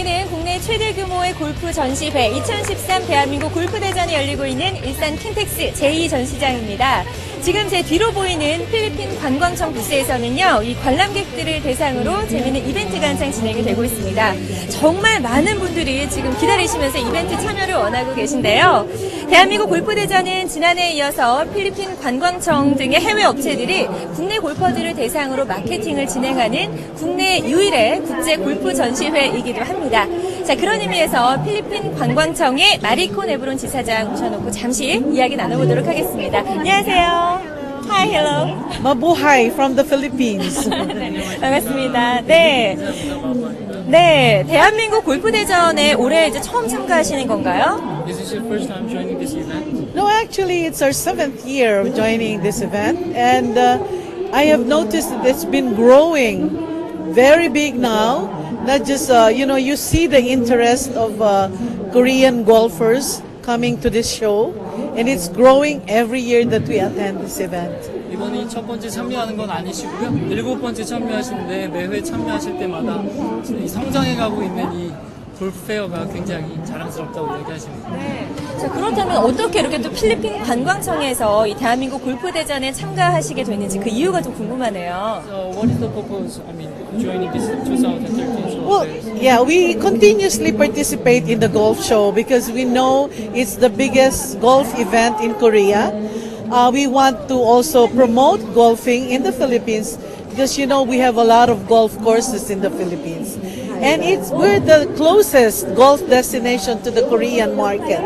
여기는 국내 최대 규모의 골프 전시회 2013 대한민국 골프대전이 열리고 있는 일산 킨텍스 제2전시장입니다. 지금 제 뒤로 보이는 필리핀 관광청 부스에서는요, 이 관람객들을 대상으로 재미있는 이벤트가 한창 진행이 되고 있습니다. 정말 많은 분들이 지금 기다리시면서 이벤트 참여를 원하고 계신데요. 대한민국 골프대전은 지난해에 이어서 필리핀 관광청 등의 해외 업체들이 국내 골퍼들을 대상으로 마케팅을 진행하는 국내 유일의 국제 골프 전시회이기도 합니다. 자, 그런 의미에서 필리핀 관광청의 마리코 네브론 지사장 모셔놓고 잠시 이야기 나눠보도록 하겠습니다. 안녕하세요. Hi, hello. Mabuhay from the Philippines. 반갑습니다. 네. 네, 대한민국 골프대전에 올해 이제 처음 참가하시는 건가요? Is this your first time joining this event? no, actually, it's our seventh year of joining this event, and uh, I have noticed that it's been growing very big now. Not just, uh, you know, you see the interest of uh, Korean golfers coming to this show, And it's growing every year that we attend this event. 이번이 첫 번째 참여하는 건 아니시고요. 일곱 번째 참여하시는데 매회 참여하실 때마다 이 성장해가고 있는 이 골프 페어가 굉장히 자랑스럽다고 얘기하십니다. 네. 자, 그렇다면 어떻게 이렇게 또 필리핀 관광청에서 이 대한민국 골프 대전에 참가하시게 됐는지 그 이유가 좀 궁금하네요. So what is the purpose? I mean, joining this 2013 show? Well, yeah, we continuously participate in the golf show because we know it's the biggest golf event in Korea. Uh, we want to also promote golfing in the Philippines because you know we have a lot of golf courses in the Philippines, and it's we're the closest golf destination to the Korean market.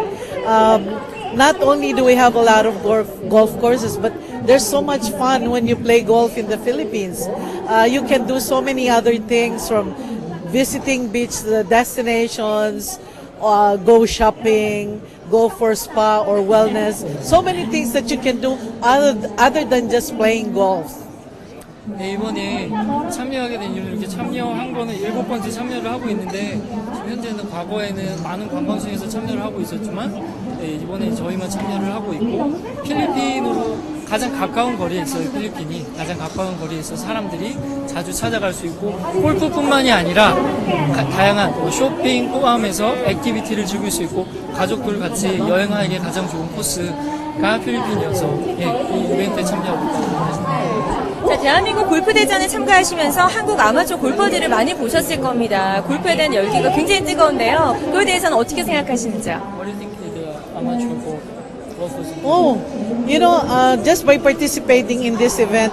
Um, not only do we have a lot of golf, golf courses, but there's so much fun when you play golf in the Philippines. Uh, you can do so many other things from visiting beach uh, destinations, uh, go shopping, go for spa or wellness. So many things that you can do other, other than just playing golf. 네, 이번에 참여하게 된 이유는 이렇게 참여한 거는 일곱 번째 참여를 하고 있는데 현재는 과거에는 많은 관광청에서 참여를 하고 있었지만 네, 이번에 저희만 참여를 하고 있고 필리핀으로 가장 가까운 거리에 있어요. 필리핀이 가장 가까운 거리에 있어 사람들이 자주 찾아갈 수 있고 골프뿐만이 아니라 가- 다양한 뭐 쇼핑 포함해서 액티비티를 즐길 수 있고 가족들 같이 여행하기에 가장 좋은 코스가 필리핀이어서 예, 이 이벤트에 참여하고 있습니다. 자, 대한민국 골프 대전에 참가하시면서 한국 아마추어 골퍼들을 많이 보셨을 겁니다. 골프에 대한 열기가 굉장히 뜨거운데요. 그에 대해서는 어떻게 생각하시는지요? What you Oh, you know, uh, just by participating in this event,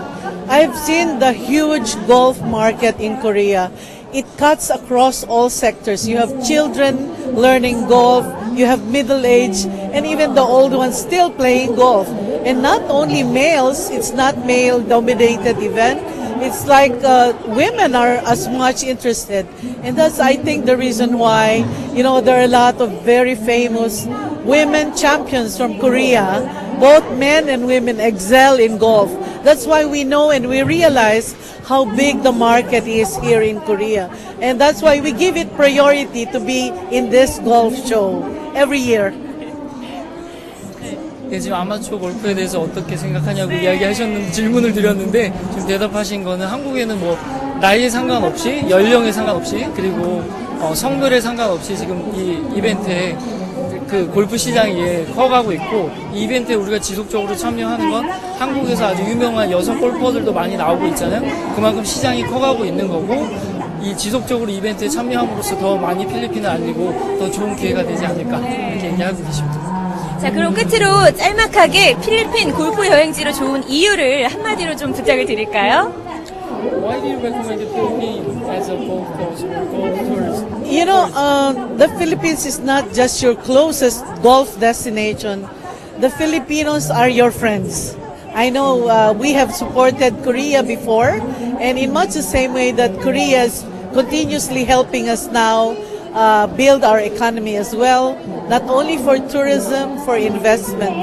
I've seen the huge golf market in Korea. It cuts across all sectors. You have children learning golf, you have middle age, and even the old ones still playing golf. And not only males, it's not male dominated event. It's like uh, women are as much interested. And that's, I think, the reason why, you know, there are a lot of very famous women champions from Korea. Both men and women excel in golf. That's why we know and we realize how big the market is here in Korea. And that's why we give it priority to be in this golf show every year. 네, 지금 아마추어 골프에 대해서 어떻게 생각하냐고 이야기하셨는데 질문을 드렸는데 지금 대답하신 거는 한국에는 뭐 나이에 상관없이 연령에 상관없이 그리고 어, 성별에 상관없이 지금 이 이벤트에 그 골프 시장이 예, 커가고 있고 이 이벤트에 우리가 지속적으로 참여하는 건 한국에서 아주 유명한 여성 골퍼들도 많이 나오고 있잖아요. 그만큼 시장이 커가고 있는 거고 이 지속적으로 이벤트에 참여함으로써 더 많이 필리핀을 알리고 더 좋은 기회가 되지 않을까 이렇게 얘기하고 계십니다. 자, 그럼 끝으로 짤막하게 필리핀 골프 여행지로 좋은 이유를 한마디로 좀 부탁을 드릴까요? Why do you recommend the Philippines as a golf course for golf tourist? You know, uh, the Philippines is not just your closest golf destination. The Filipinos are your friends. I know uh, we have supported Korea before, and in much the same way that Korea is continuously helping us now uh, build our economy as well, not only for tourism, for investment.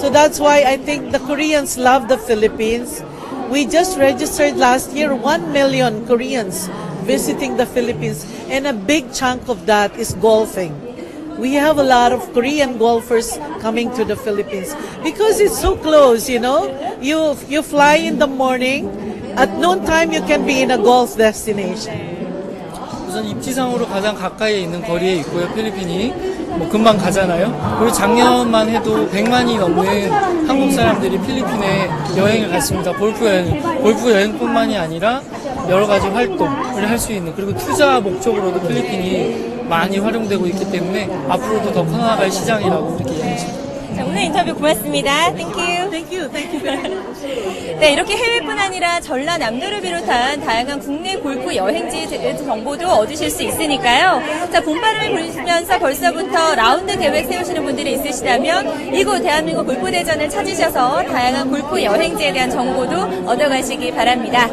So that's why I think the Koreans love the Philippines. We just registered last year 1 million Koreans visiting the Philippines, and a big chunk of that is golfing. We have a lot of Korean golfers coming to the Philippines because it's so close, you know. You you fly in the morning, at noontime you can be in a golf destination. 우선 우선 입지상으로 가장 가까이에 있는 거리에 있고요. 필리핀이 뭐 금방 가잖아요. 그리고 작년만 해도 100만이 넘는 한국 사람들이 필리핀에 여행을 갔습니다. 골프 여행, 골프 여행뿐만이 아니라 여러 가지 활동을 할 수 있는 그리고 투자 목적으로도 필리핀이 많이 활용되고 있기 때문에 앞으로도 더 커나갈 시장이라고 이렇게. 자, 오늘 인터뷰 고맙습니다. 땡큐. Thank you, thank you very much. 네, 이렇게 해외뿐 아니라 전라남도를 비롯한 다양한 국내 골프 여행지 대- 정보도 얻으실 수 있으니까요. 자, 봄바람을 불면서 벌써부터 라운드 계획 세우시는 분들이 있으시다면 이곳 대한민국 골프대전을 찾으셔서 다양한 골프 여행지에 대한 정보도 얻어가시기 바랍니다.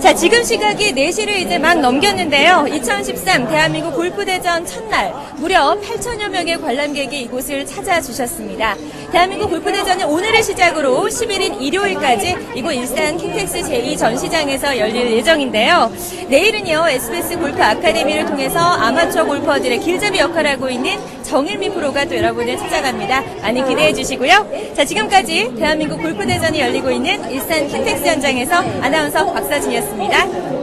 자, 지금 시각이 4시를 이제 막 넘겼는데요. 2013 대한민국 골프대전 첫날 무려 8천여 명의 관람객이 이곳을 찾아주셨습니다. 대한민국 골프대전은 오늘을 시작으로 11일 일요일까지 이곳 일산 킨텍스 제2전시장에서 열릴 예정인데요. 내일은요, SBS 골프 아카데미를 통해서 아마추어 골퍼들의 길잡이 역할을 하고 있는 정일미 프로가 또 여러분을 찾아갑니다. 많이 기대해 주시고요. 자, 지금까지 대한민국 골프대전이 열리고 있는 일산 킨텍스 현장에서 아나운서 박사진이었습니다.